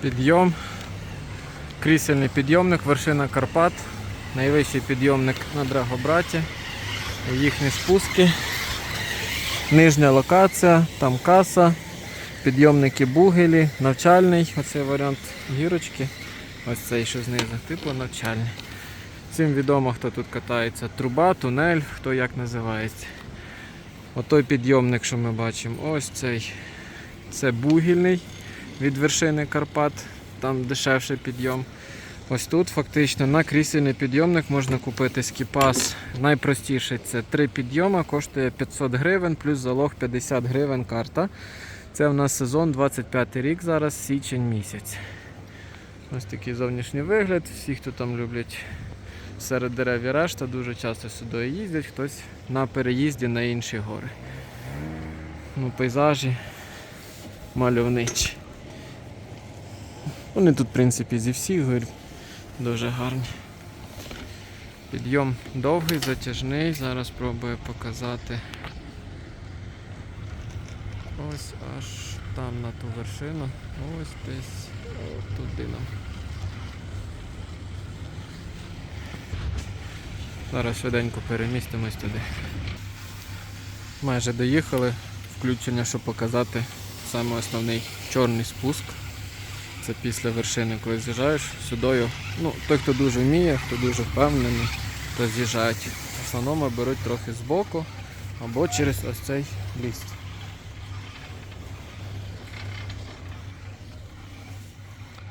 Підйом. Крісельний підйомник, вершина Карпат. Найвищий підйомник на Драгобраті. Їхні спуски. Нижня локація, там каса, підйомники бугелі, навчальний, оцей варіант гірочки. Ось цей, що знизу, типу навчальний. Всім відомо, хто тут катається. Труба, тунель, хто як називається. Отой підйомник, що ми бачимо, ось цей. Це бугільний від вершини Карпат, там дешевший підйом. Ось тут фактично на крісельний підйомник можна купити скіпас. Найпростіший це три підйоми, коштує 500 гривень, плюс залог 50 гривень карта. Це у нас сезон 25 рік, зараз січень місяць. Ось такий зовнішній вигляд. Всі, хто там люблять серед дерев і решта, дуже часто сюди їздять, хтось на переїзді на інші гори. Ну, пейзажі мальовничі. Вони тут, в принципі, зі всіх гор дуже гарні. Підйом довгий, затяжний. Зараз спробую показати. Ось аж там на ту вершину. Ось десь о, туди нам. Зараз швиденько перемістимось туди. Майже доїхали. Включення, щоб показати саме основний чорний спуск. Це після вершини, коли з'їжджаєш сюдою. Ну, той, хто дуже вміє, хто дуже впевнений, то з'їжджають. В основному беруть трохи збоку або через ось цей ліст.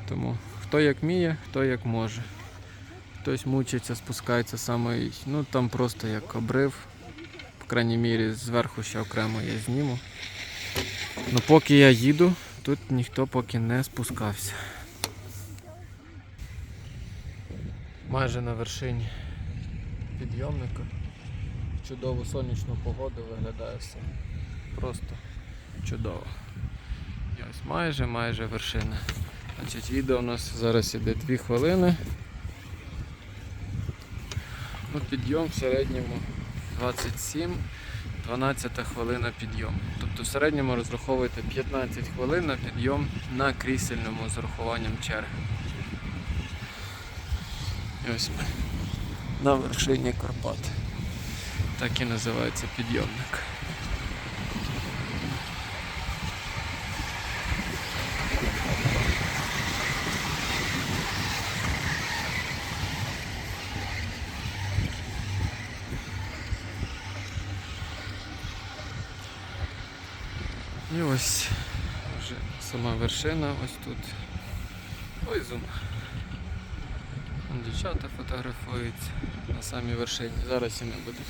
Тому хто як вміє, хто як може. Хтось мучиться, спускається саме, ну там просто як обрив. По крайній мірі зверху ще окремо я зніму. Ну поки я їду, тут ніхто поки не спускався. Майже на вершині підйомника. Чудову сонячну погоду виглядає все. Просто чудово. І ось майже майже вершина. Значить, відео у нас зараз іде 2 хвилини. Ну, підйом в середньому 27, 12 хвилина підйом. Тобто в середньому розраховуйте 15 хвилин на підйом на крісельному з урахуванням черги. І ось ми на вершині Карпат. Так і називається підйомник. І ось вже сама вершина, ось тут. Ой, зум. Дівчата фотографуються на самій вершині. Зараз і не будемо.